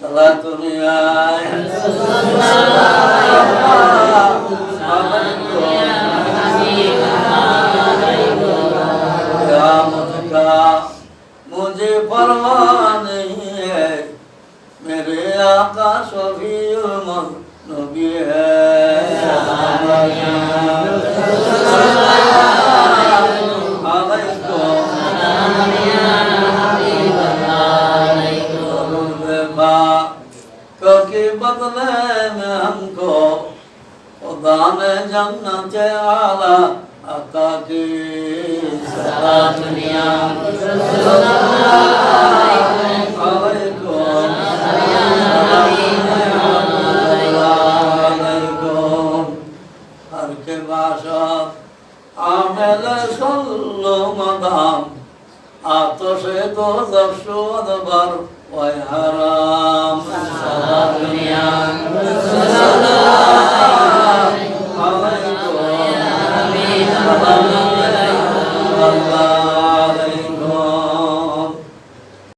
صلاة الله مجھے پرواہ نہیں ہے میرے آقا شفیع نبی ہے علیکم ना करके बदले न हमको खुदा ने जन्नत आला अता की सदा दुनिया আমেলে সল্লো মাদাম আতসে তো দশ বারো والحرام صلاة الدنيا صلى الله عليكم